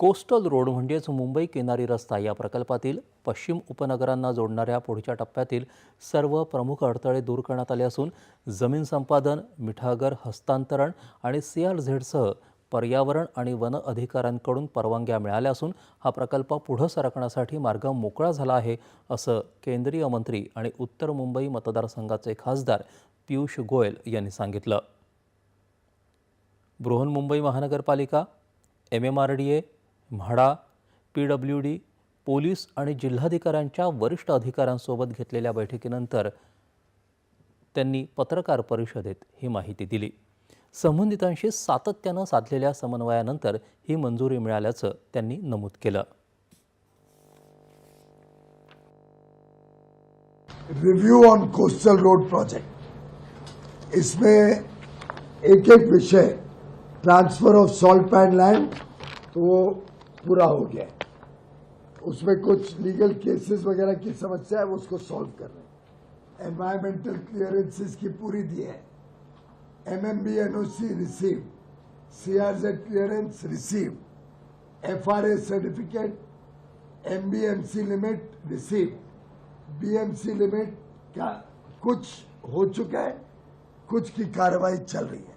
Coastal road म्हणजेच मुंबई किनारी रस्ता या प्रकल्पातील पश्चिम उपनगरांना जोडणाऱ्या पुढच्या टप्प्यातील सर्व प्रमुख अडथळे दूर करण्यात आले असून जमीन संपादन मिठागर हस्तांतरण आणि सी आर झेडसह पर्यावरण आणि वन अधिकाऱ्यांकडून परवानग्या मिळाल्या असून हा प्रकल्प पुढं सरकण्यासाठी मार्ग मोकळा झाला आहे असं केंद्रीय मंत्री आणि उत्तर मुंबई मतदारसंघाचे खासदार पियुष गोयल यांनी सांगितलं. Brihanmumbai Mahanagarpalika M M R D A MHADA P W D police आणि जिल्हाधिकाऱ्यांच्या वरिष्ठ अधिकाऱ्यांसोबत घेतलेल्या बैठकीनंतर त्यांनी पत्रकार परिषदेत ही माहिती दिली. संबंधितांशी सातत्यानं साधलेल्या समन्वयानंतर ही मंजुरी मिळाल्याचं त्यांनी नमूद केलं. Review on coastal road project इसमें एक एक विषय transfer of salt pan land तो पूरा हो गया है। उसमें कुछ लीगल केसेस वगैरह की समस्या है, वो उसको सॉल्व कर रहे हैं। एनवायरमेंटल क्लियरेंसेस की पूरी दी है। MMB NOC receive CRZ clearance receive FRA certificate MBMC limit receive BMC limit का कुछ हो चुका है, कुछ की कार्रवाई चल रही है।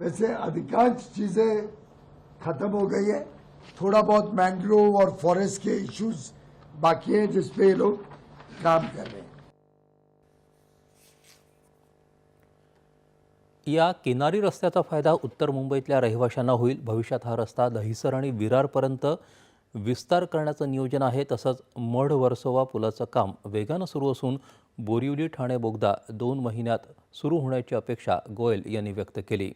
वैसे अधिकांश चीज़ें खत्म हो गई है। थोड़ा बहुत मैंग्रोव और फॉरेस्ट के इश्यूज बाकी हैं जिसपे ये लोग काम कर रहे हैं। या किनारी रस्त्याचा फायदा उत्तर मुंबईतल्या रहिवाशांना होईल. भविष्यात हा रस्ता दहिसर आणि विरारपर्यंत विस्तार करण्याचं नियोजन आहे. तसंच मढ वर्सोवा पुलाचं काम वेगानं सुरू असून बोरिवली ठाणे बोगदा दोन महिन्यात सुरू होण्याची अपेक्षा गोयल यांनी व्यक्त केली.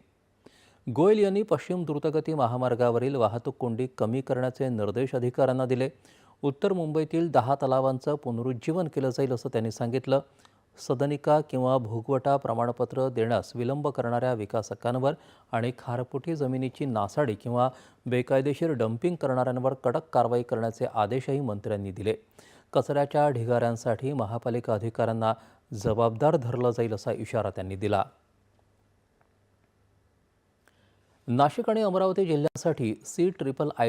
गोयल यांनी पश्चिम द्रुतगती महामार्गावरील वाहतूक कोंडी कमी करण्याचे निर्देश अधिकाऱ्यांना दिले. उत्तर मुंबईतील दहा तलावांचं पुनरुज्जीवन केलं जाईल असं त्यांनी सांगितलं. सदनिका किंवा भोगवटा प्रमाणपत्र देण्यास विलंब करणाऱ्या विकासकांवर आणि खारपुटी जमिनीची नासाडी किंवा बेकायदेशीर डम्पिंग करणाऱ्यांवर कडक कारवाई करण्याचे आदेशही मंत्र्यांनी दिले. कचऱ्याच्या ढिगाऱ्यांसाठी महापालिका अधिकाऱ्यांना जबाबदार धरलं जाईल असा इशारा त्यांनी दिला. नाशिक आणि अमरावती जिल्ह्यासाठी सी ट्रिपल आय